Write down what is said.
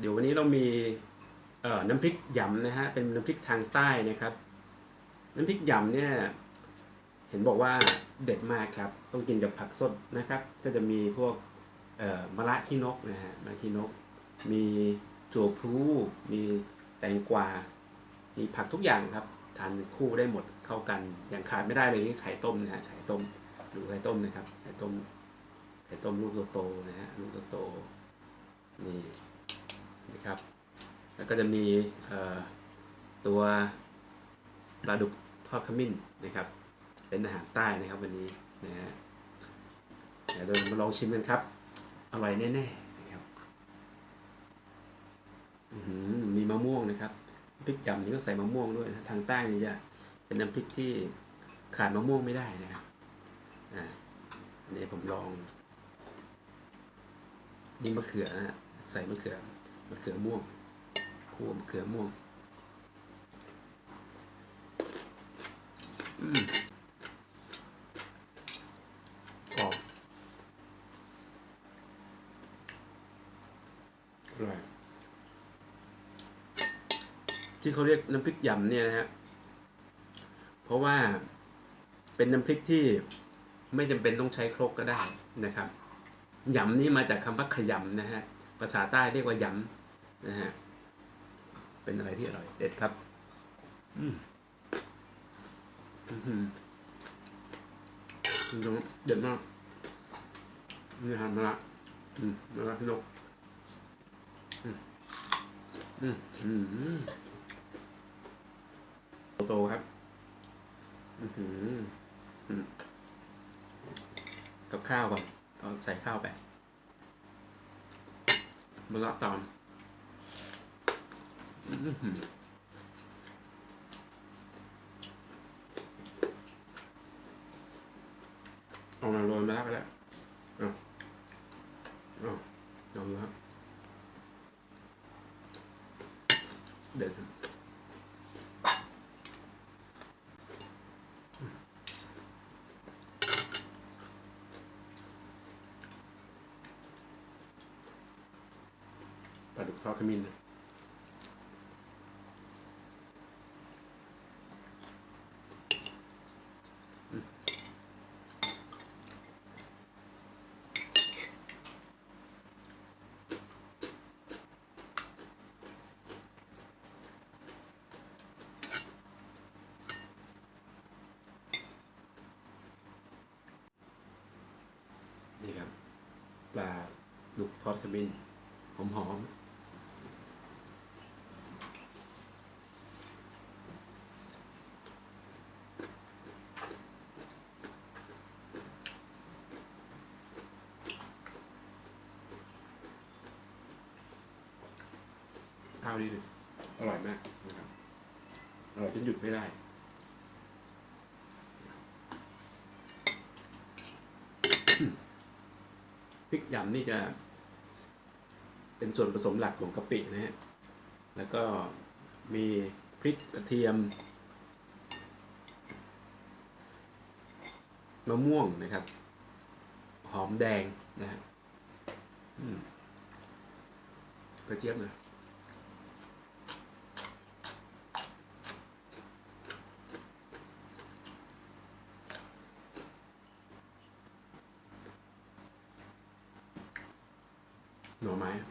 เดี๋ยววันนี้เรามีน้ำพริกหยำนะฮะเป็นน้ำพริกทางใต้นะครับ น้ำพริกหยำเนี่ยเห็นบอกว่าเด็ดมากครับ ต้องกินกับผักสดนะครับ ก็จะมีพวกมะระขี้นกนะฮะมะระขี้นก มีถั่วพลูมีแตงกวา มีผักทุกอย่างครับทานคู่ได้หมดเข้ากันอย่างขาดไม่ได้เลยนี่ไข่ต้มนะฮะไข่ต้มดูไข่ต้มนะครับไข่ต้มไข่ต้มลูกโตๆนะฮะลูกโตๆนี่ นะครับ แล้วก็จะมีตัวปลาดุกทอดขมิ้นนะครับ เป็นอาหารใต้นะครับวันนี้นะฮะเดี๋ยวเรามาลองชิมกันครับ อร่อยแน่ๆนะครับมีมะม่วงนะครับพริกยำนี่ก็ใส่มะม่วงด้วยนะทางใต้นี่จะเป็นน้ำพริกที่ขาดมะม่วงไม่ได้นะครับอ่าอันนี้ผมลองนี่มะเขือนะฮะใส่มะเขือ มะเขือม่วงคั่วมะเขือม่วงอืมกรอบอร่อยที่เขาเรียกน้ำพริกยำเนี่ยนะฮะ เพราะว่าเป็นน้ำพริกที่ไม่จำเป็นต้องใช้ครกก็ได้นะครับยำนี่มาจากคำว่าขยำนะฮะ ภาษาใต้เรียกว่ายำ นะฮะ เป็นอะไรที่อร่อยเด็ดครับ อืมอื้อหือจริงๆเด็ดมากนี่ทานมาละอืมมาละพี่นกอืมอืมอืมอืมโตๆครับ อือหืออืมกับข้าวก่อนเอาใส่ข้าวไปมะละตาม เอื้อหือเอามาโรยมะละก็ได้วเอาเอาเอาดูครับเด็ดปลาดุกทอดขมิ้นนะ นี่ครับ ปลาดุกทอดขมิ้นหอมหอมๆข้าวนี่อร่อยมากนะครับอร่อยจนหยุดไม่ได้ พริกหยำนี่จะ เป็นส่วนผสมหลักของกะปินะฮะ แล้วก็มีพริกกระเทียมมะม่วงนะครับ หอมแดงนะฮะอืมกระเจี๊ยบนะ no 呀